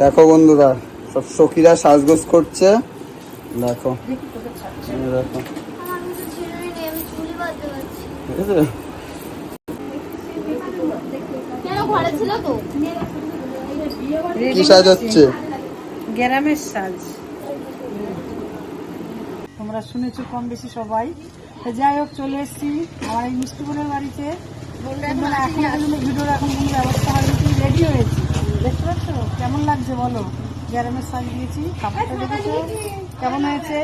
দেখো বন্ধুরা, সব সখীরা সাজগোজ করছে। দেখো দেখো। গ্রামের সাজ। তোমরা শুনেছো কম বেশি সবাই। যাই হোক, চলে এসেছি আমার এই মিষ্টি বোনের বাড়িতে এখন ভিডিওর এখন কোনো ব্যবস্থা হয়নি রেডি হয়েছি লাগছে বলো গ্রামের সাজ দিয়েছি কাপড়টা দেখেছ? কেমন হয়েছে?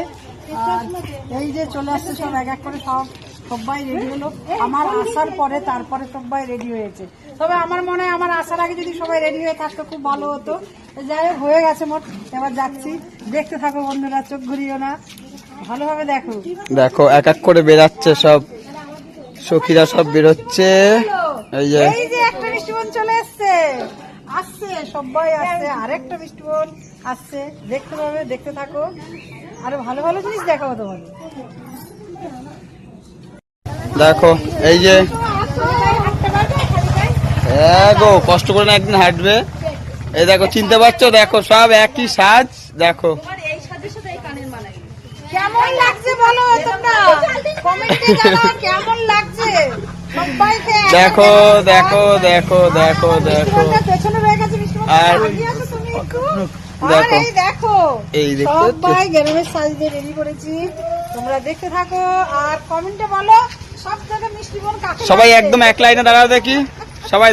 এই যে চলে আসছে সব এক এক করে সব সবাই রেডি হলো। আমার আসার পরে তারপরে সবাই রেডি হয়েছে। তবে আমার মনে হয় আমার আসার আগে যদি সবাই রেডি হয়ে থাকতো খুব ভালো হতো। যাই হোক হয়ে গেছে মোট। এবার যাচ্ছি। দেখতে থাকো বন্ধুরা চোখ ঘুরিও না। ভালোভাবে দেখো। দেখো এক এক করে বেরাচ্ছে সব। সখীরা সব বেরোচ্ছে। এই যে। এই যে একটা মিষ্টি চলে এসছে। সবাই আসছে আরেকটা মিষ্টি বোন আসছে দেখতে পাবে দেখতে থাকো। আরও ভালো ভালো জিনিস দেখাবো তোমাকে দেখো এই যে হ্যাঁ গো কষ্ট করে না একদিন হাঁটবে। এই দেখো চিনতে পারছ? দেখো সব একই সাজ। দেখো। কেমন লাগছে বলো তোমরা? কমেন্টে জানাও কেমন লাগছে? দেখো দেখো দেখো দেখো দেখো। আর- দেখো। এই? সবাই গ্রামের সাজ দিয়ে রেডি করেছি। তোমরা দেখতে থাকো আর কমেন্টে বলো সব থেকে মিষ্টি বোন কাকে সবাই একদম এক লাইনে দাঁড়াও দেখি। সবাই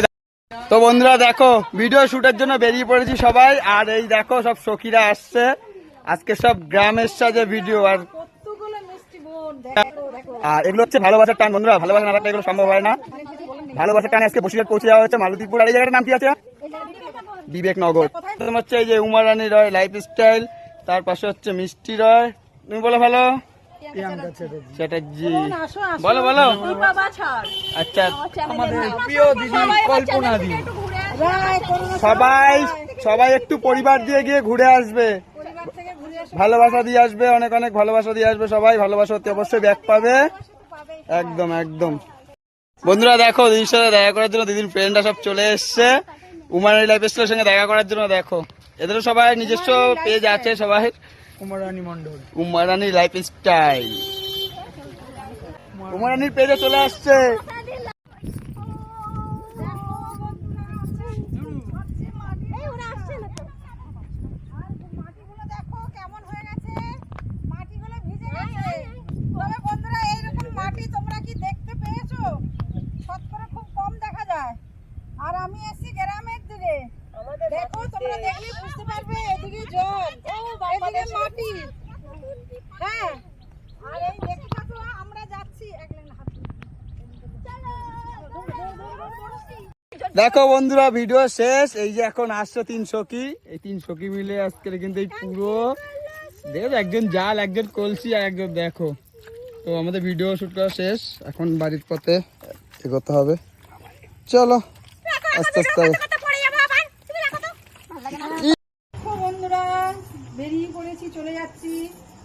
তো বন্ধুরা দেখো ভিডিও শুটের জন্য বেরিয়ে পড়েছি সবাই। আর এই দেখো সব সখীরা আসছে। আজকে সব গ্রামের সাজে ভিডিও আর কতগুলো মিষ্টি বোন দেখো দেখো আর এগুলো হচ্ছে ভালোবাসার টান বন্ধুরা। ভালোবাসা না থাকলে এগুলো সম্ভব হয় না। ভালোবাসার টানে আজকে বসিরহাট পৌঁছে যাওয়া হচ্ছে মালতীপুর আর এই জায়গাটার নাম কি আছে? বিবেকনগর প্রথম হচ্ছে এই যে উমারানী রয় লাইফ স্টাইল তার পাশে হচ্ছে মিষ্টি রয়। তুমি বলো ভালো? চ্যাটার্জি। বলো বলো। আচ্ছা আমাদের প্রিয় দিদি কল্পনা দি সবাই সবাই একটু পরিবার দিয়ে গিয়ে ঘুরে আসবে পরিবার থেকে ঘুরে আসো ভালোবাসা দিয়ে আসবে অনেক অনেক ভালোবাসা দিয়ে আসবে সবাই ভালোবাসা অতি অবশ্যই ব্যাগ পাবে। একদম একদম। বন্ধুরা দেখো দিদির সাথে দেখা করার জন্য দিদির ফ্রেন্ডরা সব চলে এসছে। উমারানি লাইফ স্টাইলের সঙ্গে দেখা করার জন্য দেখো। এদেরও সবাই নিজস্ব পেজ আছে সবাই। কুমারানী মন্ডল উমারানি লাইফ স্টাইল উমারানির পেজে চলে আসছে মাটিগুলো দেখো কেমন হয়ে গেছে মাটিগুলো ভিজে গেছে তবে বন্ধুরা এইরকম মাটি তোমরা কি দেখতে পেয়েছ শতকরা খুব কম দেখা যায়। আর আমি এসেছি গ্রামের দিকে। দেখো তোমরা দেখলে বুঝতে পারবে এদিকে জল এদিকে মাটি। হ্যাঁ। আর এই দেখতে থাকো আমরা যাচ্ছি। এক লাইন হাত দেখো বন্ধুরা ভিডিও শেষ। এই যে এখন আসছে তিন সখী। এই তিন সখী মিলে আজকে কিন্তু এই পুরো দেখো একজন জাল একজন কলসি আর একজন দেখো। তো আমাদের ভিডিও শুট করা শেষ। এখন বাড়ির পথে এগোতে হবে। চলো। আস্তে আস্তে। বন্ধুরা বেরিয়ে পড়েছি চলে যাচ্ছি।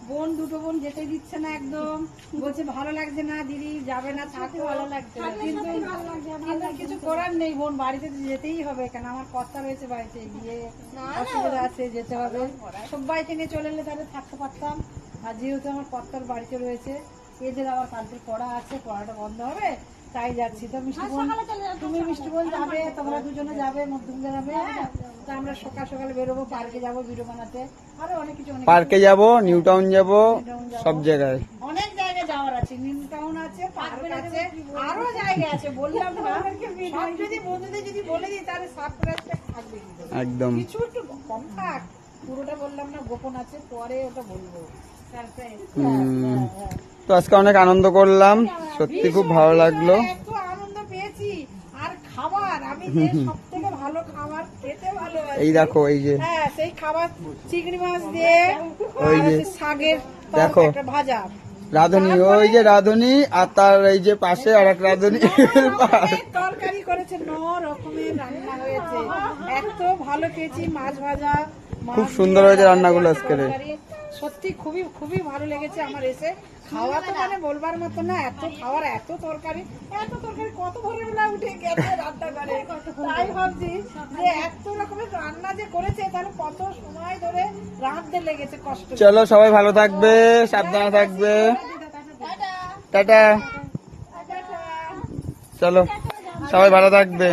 বোন দুটো বোন যেতে দিচ্ছে না একদম। বলছে ভালো লাগছে না দিদি যাবে না থাকো ভালো লাগছে কিন্তু কিছু করার নেই বোন বাড়িতে তো যেতেই হবে কেন? আমার কর্তা রয়েছে বাড়িতে গিয়ে অসুবিধা আছে যেতে হবে। সবাইকে নিয়ে চলে এলে তাহলে থাকতে পারতাম। আর যেহেতু আমার কর্তার বাড়িতে রয়েছে এদের আবার কালকে পড়া আছে পড়াটা বন্ধ হবে। তাই যাচ্ছি। তো মিষ্টি বোন তুমি মিষ্টি বোন যাবে তোমরা দুজনে যাবে মধ্যম যাবে। হ্যাঁ। তো আমরা সকাল সকাল বেরোবো পার্কে যাব ভিডিও বানাতে। আরও অনেক কিছু অনেক পার্কে যাব নিউ টাউন যাব সব জায়গায়। অনেক জায়গায় যাওয়ার আছে নিউ টাউন আছে পার্ক আছে আরও জায়গা আছে বললাম না। যদি বন্ধুদের যদি বলে দিই তাহলে সারপ্রাইজটা থাকবে একদম। কিছু একটু কম থাক। পুরোটা বললাম না গোপন আছে পরে ওটা বলব। তো আজকে অনেক আনন্দ করলাম। সত্যি খুব ভালো লাগল। এই দেখো এই যে। ওই যে, দেখো। রাধুনি ওই যে রাধুনি আর তার এই যে পাশে আর এক রাধুনি। তরকারি করেছে ন রকমের রান্না হয়েছে এত ভালো মাছ ভাজা খুব সুন্দর হয়েছে রান্নাগুলো আজকের। সত্যি খুবই খুবই ভালো লেগেছে আমার এসে। খাওয়া তো মানে বলবার মতো না এত খাওয়ার এত তরকারি এত তরকারি কত ভোরবেলা উঠে গেছে রান্না করে তাই ভাবছি যে এত রকমের রান্না যে করেছে তাহলে কত সময় ধরে রাঁধতে লেগেছে কষ্ট চলো সবাই ভালো থাকবে সাবধানে থাকবে। টাটা। চলো সবাই ভালো থাকবে।